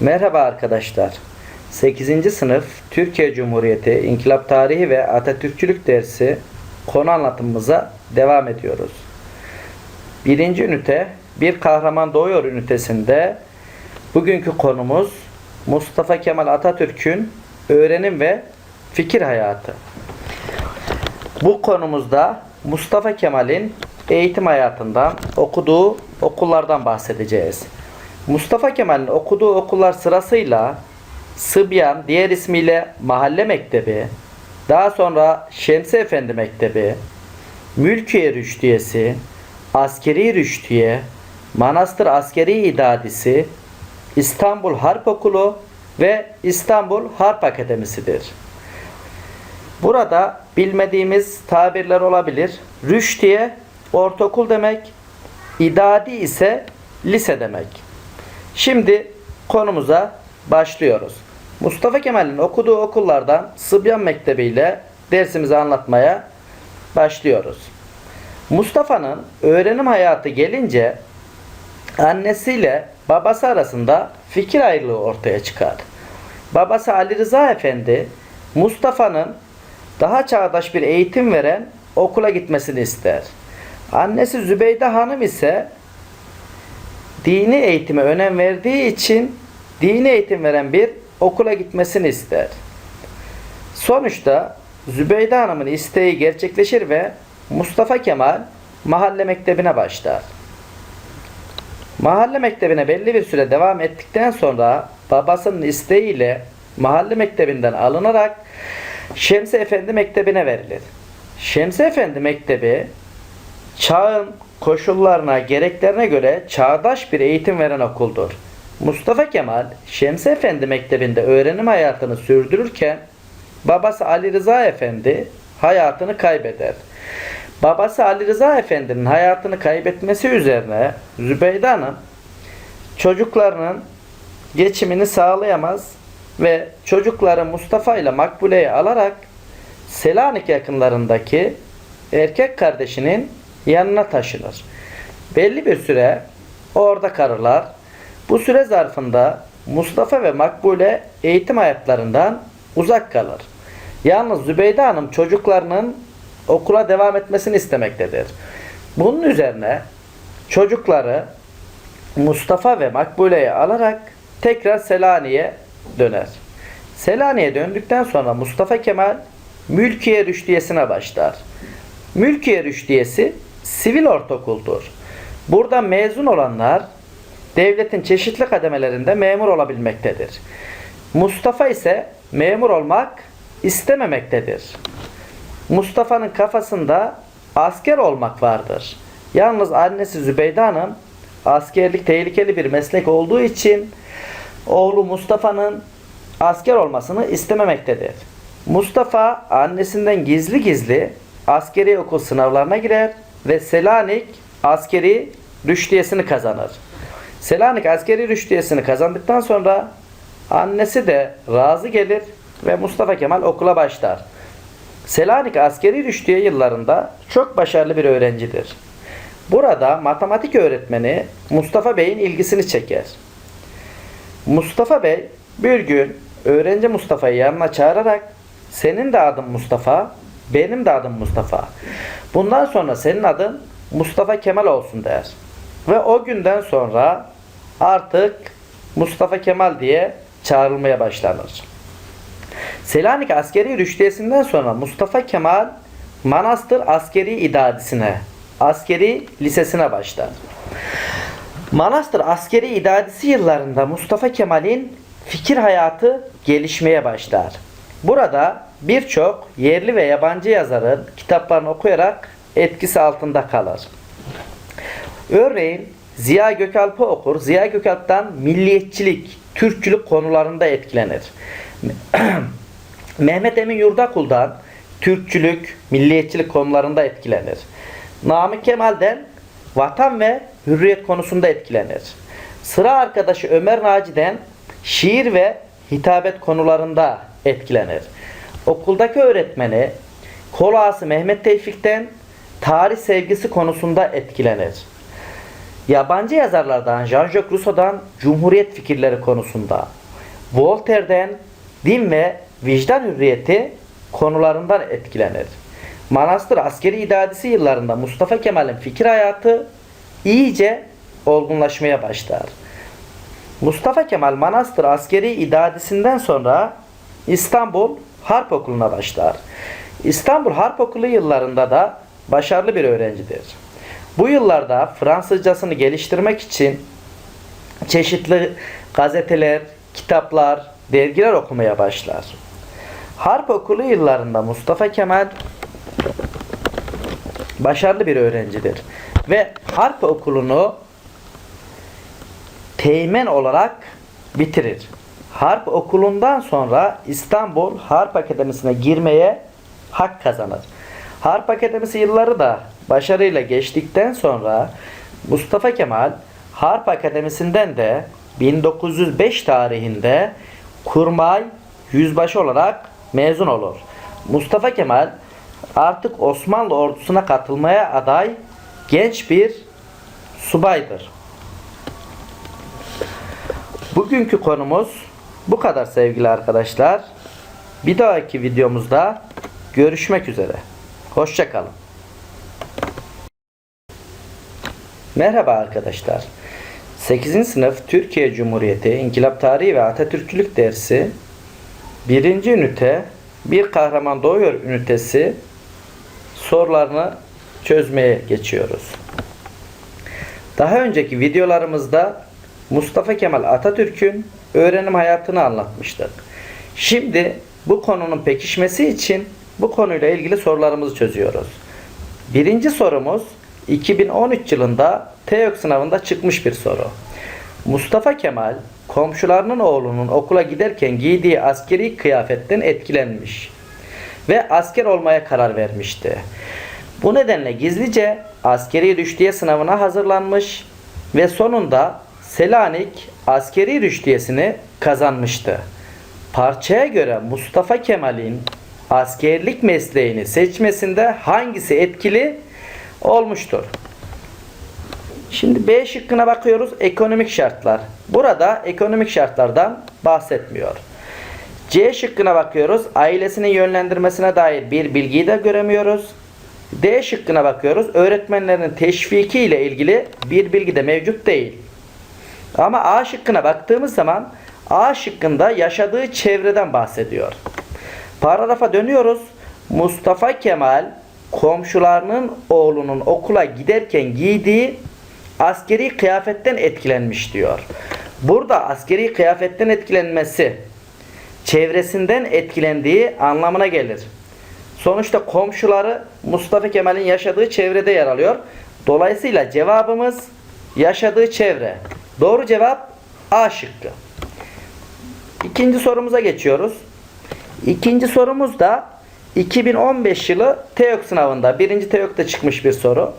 Merhaba arkadaşlar. 8. sınıf Türkiye Cumhuriyeti İnkılap Tarihi ve Atatürkçülük dersi konu anlatımımıza devam ediyoruz. Birinci ünite Bir Kahraman Doğuyor ünitesinde bugünkü konumuz Mustafa Kemal Atatürk'ün öğrenim ve fikir hayatı. Bu konumuzda Mustafa Kemal'in eğitim hayatından, okuduğu okullardan bahsedeceğiz. Mustafa Kemal'in okuduğu okullar sırasıyla Sıbyan, diğer ismiyle Mahalle Mektebi, daha sonra Şemsi Efendi Mektebi, Mülkiye Rüştiyesi, Askeri Rüştiye, Manastır Askeri İdadisi, İstanbul Harp Okulu ve İstanbul Harp Akademisi'dir. Burada bilmediğimiz tabirler olabilir. Rüştiye ortaokul demek, idadi ise lise demek. Şimdi konumuza başlıyoruz. Mustafa Kemal'in okuduğu okullardan Sıbyan Mektebi ile dersimizi anlatmaya başlıyoruz. Mustafa'nın öğrenim hayatı gelince annesiyle babası arasında fikir ayrılığı ortaya çıkar. Babası Ali Rıza Efendi Mustafa'nın daha çağdaş bir eğitim veren okula gitmesini ister. Annesi Zübeyde Hanım ise dini eğitime önem verdiği için dini eğitim veren bir okula gitmesini ister. Sonuçta Zübeyde Hanım'ın isteği gerçekleşir ve Mustafa Kemal mahalle mektebine başlar. Mahalle mektebine belli bir süre devam ettikten sonra babasının isteğiyle mahalle mektebinden alınarak Şemsi Efendi Mektebi'ne verilir. Şemsi Efendi Mektebi çağın koşullarına, gereklerine göre çağdaş bir eğitim veren okuldur. Mustafa Kemal Şemsi Efendi Mektebi'nde öğrenim hayatını sürdürürken babası Ali Rıza Efendi hayatını kaybeder. Babası Ali Rıza Efendi'nin hayatını kaybetmesi üzerine Zübeyde Hanım çocuklarının geçimini sağlayamaz ve çocukları Mustafa ile Makbule'yi alarak Selanik yakınlarındaki erkek kardeşinin yanına taşınır. Belli bir süre orada kalırlar. Bu süre zarfında Mustafa ve Makbule eğitim hayatlarından uzak kalır. Yalnız Zübeyde Hanım çocuklarının okula devam etmesini istemektedir. Bunun üzerine çocukları Mustafa ve Makbule'yi alarak tekrar Selanik'e döner. Selanik'e döndükten sonra Mustafa Kemal Mülkiye Rüştiyesi'ne başlar. Mülkiye Rüştiyesi sivil ortaokuldur. Burada mezun olanlar devletin çeşitli kademelerinde memur olabilmektedir. Mustafa ise memur olmak istememektedir. Mustafa'nın kafasında asker olmak vardır. Yalnız annesi Zübeyde Hanım askerlik tehlikeli bir meslek olduğu için oğlu Mustafa'nın asker olmasını istememektedir. Mustafa annesinden gizli gizli askeri okul sınavlarına girer ve Selanik askeri rüştiyesini kazanır. Selanik askeri rüştiyesini kazandıktan sonra annesi de razı gelir ve Mustafa Kemal okula başlar. Selanik askeri rüştiye yıllarında çok başarılı bir öğrencidir. Burada matematik öğretmeni Mustafa Bey'in ilgisini çeker. Mustafa Bey bir gün öğrenci Mustafa'yı yanına çağırarak senin de adın Mustafa, benim de adım Mustafa. Bundan sonra senin adın Mustafa Kemal olsun der. Ve o günden sonra artık Mustafa Kemal diye çağrılmaya başlanır. Selanik askeri rüştiyesinden sonra Mustafa Kemal Manastır askeri idadisine, askeri lisesine başlar. Manastır askeri idadisi yıllarında Mustafa Kemal'in fikir hayatı gelişmeye başlar. Burada birçok yerli ve yabancı yazarın kitaplarını okuyarak etkisi altında kalır. Örneğin Ziya Gökalp'ı okur. Ziya Gökalp'tan milliyetçilik, Türkçülük konularında etkilenir. Mehmet Emin Yurdakul'dan Türkçülük, milliyetçilik konularında etkilenir. Namık Kemal'den vatan ve hürriyet konusunda etkilenir. Sıra arkadaşı Ömer Naci'den şiir ve hitabet konularında etkilenir. Okuldaki öğretmeni Kolağası Mehmet Tevfik'ten tarih sevgisi konusunda etkilenir. Yabancı yazarlardan Jean-Jacques Rousseau'dan Cumhuriyet fikirleri konusunda, Voltaire'den din ve vicdan hürriyeti konularından etkilenir. Manastır askeri idadesi yıllarında Mustafa Kemal'in fikir hayatı iyice olgunlaşmaya başlar. Mustafa Kemal Manastır askeri idadesinden sonra İstanbul Harp Okulu'na başlar. İstanbul Harp Okulu yıllarında da başarılı bir öğrencidir. Bu yıllarda Fransızcasını geliştirmek için çeşitli gazeteler, kitaplar, dergiler okumaya başlar. Harp Okulu yıllarında Mustafa Kemal başarılı bir öğrencidir ve Harp Okulu'nu teğmen olarak bitirir. Harp okulundan sonra İstanbul Harp Akademisi'ne girmeye hak kazanır. Harp Akademisi yılları da başarıyla geçtikten sonra Mustafa Kemal Harp Akademisi'nden de 1905 tarihinde kurmay yüzbaşı olarak mezun olur. Mustafa Kemal artık Osmanlı ordusuna katılmaya aday genç bir subaydır. Bugünkü konumuz bu kadar sevgili arkadaşlar. Bir dahaki videomuzda görüşmek üzere. Hoşçakalın. Merhaba arkadaşlar. 8. sınıf Türkiye Cumhuriyeti İnkılap Tarihi ve Atatürkçülük dersi 1. ünite Bir Kahraman Doğuyor ünitesi sorularını çözmeye geçiyoruz. Daha önceki videolarımızda Mustafa Kemal Atatürk'ün öğrenim hayatını anlatmıştık. Şimdi bu konunun pekişmesi için bu konuyla ilgili sorularımızı çözüyoruz. Birinci sorumuz 2013 yılında TEOK sınavında çıkmış bir soru. Mustafa Kemal komşularının oğlunun okula giderken giydiği askeri kıyafetten etkilenmiş ve asker olmaya karar vermişti. Bu nedenle gizlice askeri rüştiye sınavına hazırlanmış ve sonunda Selanik askeri rüştiyesini kazanmıştı. Parçaya göre Mustafa Kemal'in askerlik mesleğini seçmesinde hangisi etkili olmuştur? Şimdi B şıkkına bakıyoruz. Ekonomik şartlar. Burada ekonomik şartlardan bahsetmiyor. C şıkkına bakıyoruz. Ailesinin yönlendirmesine dair bir bilgiyi de göremiyoruz. D şıkkına bakıyoruz. Öğretmenlerin teşviki ile ilgili bir bilgi de mevcut değil. Ama A şıkkına baktığımız zaman A şıkkında yaşadığı çevreden bahsediyor. Paragrafa dönüyoruz. Mustafa Kemal komşularının oğlunun okula giderken giydiği askeri kıyafetten etkilenmiş diyor. Burada askeri kıyafetten etkilenmesi çevresinden etkilendiği anlamına gelir. Sonuçta komşuları Mustafa Kemal'in yaşadığı çevrede yer alıyor. Dolayısıyla cevabımız yaşadığı çevre. Doğru cevap A şıkkı. İkinci sorumuza geçiyoruz. İkinci sorumuz da 2015 yılı TEOK sınavında birinci TEOK'ta çıkmış bir soru.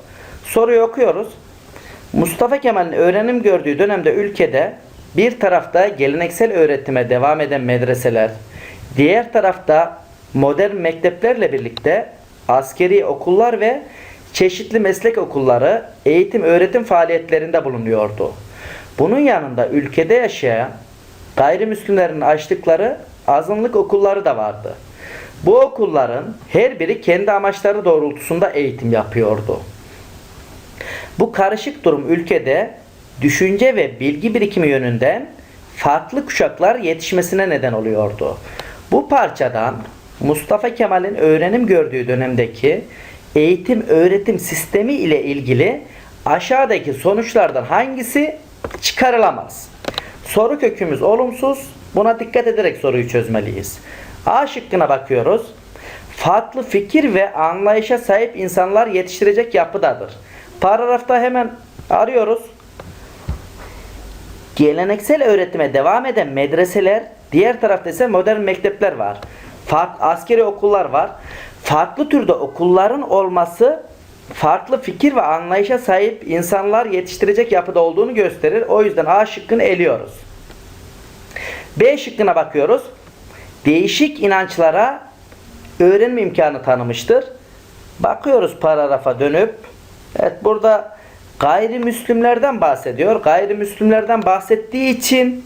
Soruyu okuyoruz. Mustafa Kemal'in öğrenim gördüğü dönemde ülkede bir tarafta geleneksel öğretime devam eden medreseler, diğer tarafta modern mekteplerle birlikte askeri okullar ve çeşitli meslek okulları eğitim öğretim faaliyetlerinde bulunuyordu. Bunun yanında ülkede yaşayan gayrimüslimlerin açtıkları azınlık okulları da vardı. Bu okulların her biri kendi amaçları doğrultusunda eğitim yapıyordu. Bu karışık durum ülkede düşünce ve bilgi birikimi yönünden farklı kuşaklar yetişmesine neden oluyordu. Bu parçadan Mustafa Kemal'in öğrenim gördüğü dönemdeki eğitim öğretim sistemi ile ilgili aşağıdaki sonuçlardan hangisi çıkarılamaz? Soru kökümüz olumsuz. Buna dikkat ederek soruyu çözmeliyiz. A şıkkına bakıyoruz. Farklı fikir ve anlayışa sahip insanlar yetiştirecek yapıdadır. Paragrafta hemen arıyoruz. Geleneksel öğretime devam eden medreseler, diğer tarafta ise modern mektepler var. Farklı askeri okullar var. Farklı türde okulların olması farklı fikir ve anlayışa sahip insanlar yetiştirecek yapıda olduğunu gösterir. O yüzden A şıkkını eliyoruz. B şıkkına bakıyoruz. Değişik inançlara öğrenme imkanı tanımıştır. Bakıyoruz paragrafa dönüp. Evet burada gayrimüslimlerden bahsediyor. Gayrimüslimlerden bahsettiği için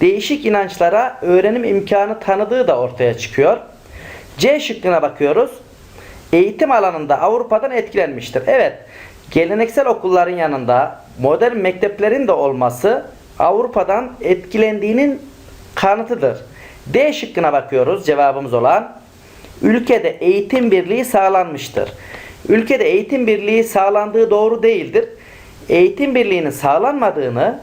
değişik inançlara öğrenim imkanı tanıdığı da ortaya çıkıyor. C şıkkına bakıyoruz. Eğitim alanında Avrupa'dan etkilenmiştir. Evet, geleneksel okulların yanında modern mekteplerin de olması Avrupa'dan etkilendiğinin kanıtıdır. D şıkkına bakıyoruz cevabımız olan. Ülkede eğitim birliği sağlanmıştır. Ülkede eğitim birliği sağlandığı doğru değildir. Eğitim birliğinin sağlanmadığını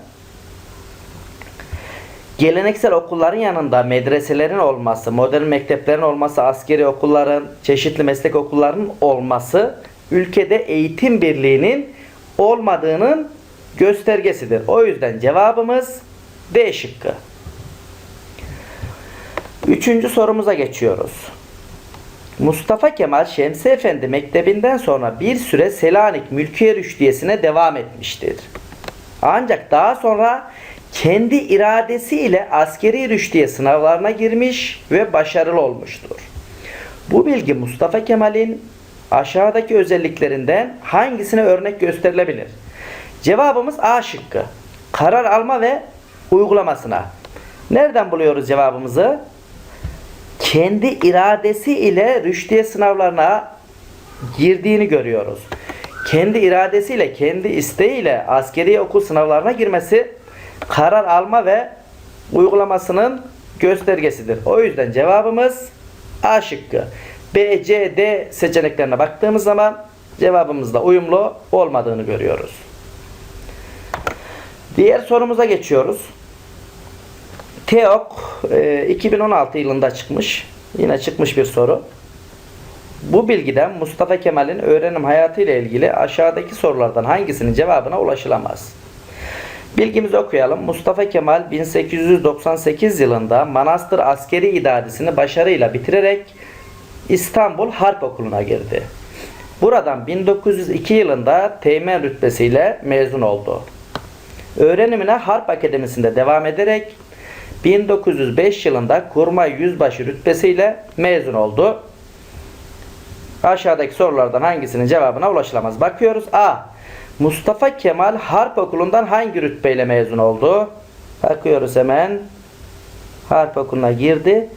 geleneksel okulların yanında medreselerin olması, modern mekteplerin olması, askeri okulların, çeşitli meslek okullarının olması ülkede eğitim birliğinin olmadığının göstergesidir. O yüzden cevabımız D şıkkı. Üçüncü sorumuza geçiyoruz. Mustafa Kemal Şemsi Efendi Mektebinden sonra bir süre Selanik Mülkiye Rüştiyesi'ne devam etmiştir. Ancak daha sonra kendi iradesiyle askeri rüştiye sınavlarına girmiş ve başarılı olmuştur. Bu bilgi Mustafa Kemal'in aşağıdaki özelliklerinden hangisine örnek gösterilebilir? Cevabımız A şıkkı. Karar alma ve uygulamasına. Nereden buluyoruz cevabımızı? Kendi iradesi ile rüştiye sınavlarına girdiğini görüyoruz. Kendi iradesiyle, kendi isteğiyle askeri okul sınavlarına girmesi karar alma ve uygulamasının göstergesidir. O yüzden cevabımız A şıkkı. B, C, D seçeneklerine baktığımız zaman cevabımızla uyumlu olmadığını görüyoruz. Diğer sorumuza geçiyoruz. TEOK e, 2016 yılında çıkmış. Yine çıkmış bir soru. Bu bilgiden Mustafa Kemal'in öğrenim hayatı ile ilgili aşağıdaki sorulardan hangisinin cevabına ulaşılamaz? Bilgimizi okuyalım. Mustafa Kemal 1898 yılında Manastır Askeri İdadisini başarıyla bitirerek İstanbul Harp Okulu'na girdi. Buradan 1902 yılında teğmen rütbesiyle mezun oldu. Öğrenimine Harp Akademisi'nde devam ederek 1905 yılında Kurmay Yüzbaşı rütbesiyle mezun oldu. Aşağıdaki sorulardan hangisinin cevabına ulaşılamaz? Bakıyoruz. A. Mustafa Kemal Harp Okulu'ndan hangi rütbeyle mezun oldu? Bakıyoruz hemen. Harp Okulu'na girdi.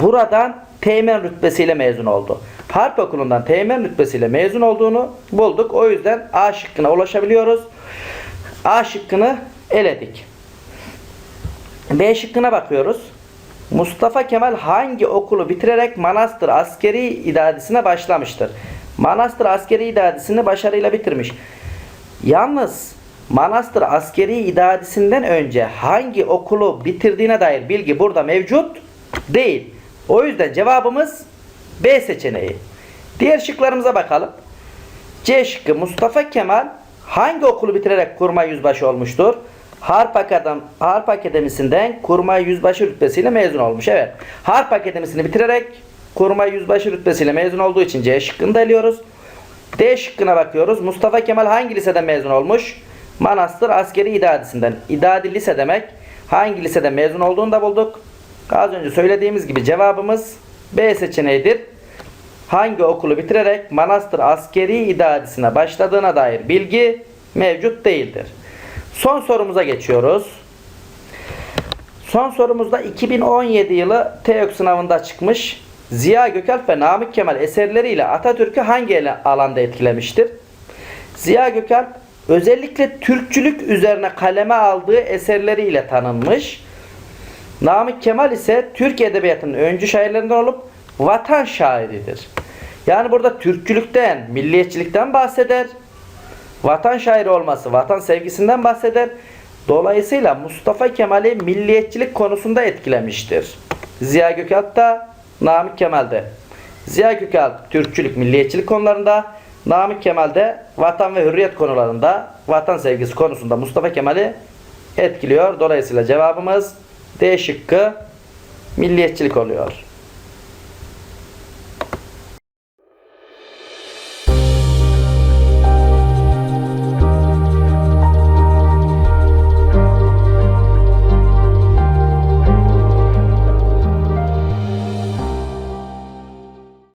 Buradan teğmen rütbesiyle mezun oldu. Harp Okulu'ndan teğmen rütbesiyle mezun olduğunu bulduk. O yüzden A şıkkına ulaşabiliyoruz. A şıkkını eledik. B şıkkına bakıyoruz. Mustafa Kemal hangi okulu bitirerek Manastır Askeri İdadisi'ne başlamıştır? Manastır Askeri İdadisi'ni başarıyla bitirmiş. Yalnız Manastır Askeri İdadisi'nden önce hangi okulu bitirdiğine dair bilgi burada mevcut değil. O yüzden cevabımız B seçeneği. Diğer şıklarımıza bakalım. C şıkkı Mustafa Kemal hangi okulu bitirerek kurmay yüzbaşı olmuştur? Harp, Akadem, Harp Akademisi'nden kurmay yüzbaşı rütbesiyle mezun olmuş. Evet. Harp Akademisi'ni bitirerek kurmay yüzbaşı rütbesiyle mezun olduğu için C şıkkını da eliyoruz. D şıkkına bakıyoruz. Mustafa Kemal hangi liseden mezun olmuş? Manastır Askeri İdadisi'nden. İdadi lise demek. Hangi liseden mezun olduğunu da bulduk. Az önce söylediğimiz gibi cevabımız B seçeneğidir. Hangi okulu bitirerek Manastır Askeri İdadisi'ne başladığına dair bilgi mevcut değildir. Son sorumuza geçiyoruz. Son sorumuzda 2017 yılı TEOK sınavında çıkmış. Ziya Gökalp ve Namık Kemal eserleriyle Atatürk'ü hangi alanda etkilemiştir? Ziya Gökalp özellikle Türkçülük üzerine kaleme aldığı eserleriyle tanınmış. Namık Kemal ise Türk Edebiyatı'nın öncü şairlerinden olup vatan şairidir. Yani burada Türkçülükten, milliyetçilikten bahseder. Vatan şairi olması, vatan sevgisinden bahseder. Dolayısıyla Mustafa Kemal'i milliyetçilik konusunda etkilemiştir. Ziya Gökalp da Namık Kemal'de. Ziya Gökalp Türkçülük, milliyetçilik konularında, Namık Kemal de vatan ve hürriyet konularında, vatan sevgisi konusunda Mustafa Kemal'i etkiliyor. Dolayısıyla cevabımız D şıkkı milliyetçilik oluyor.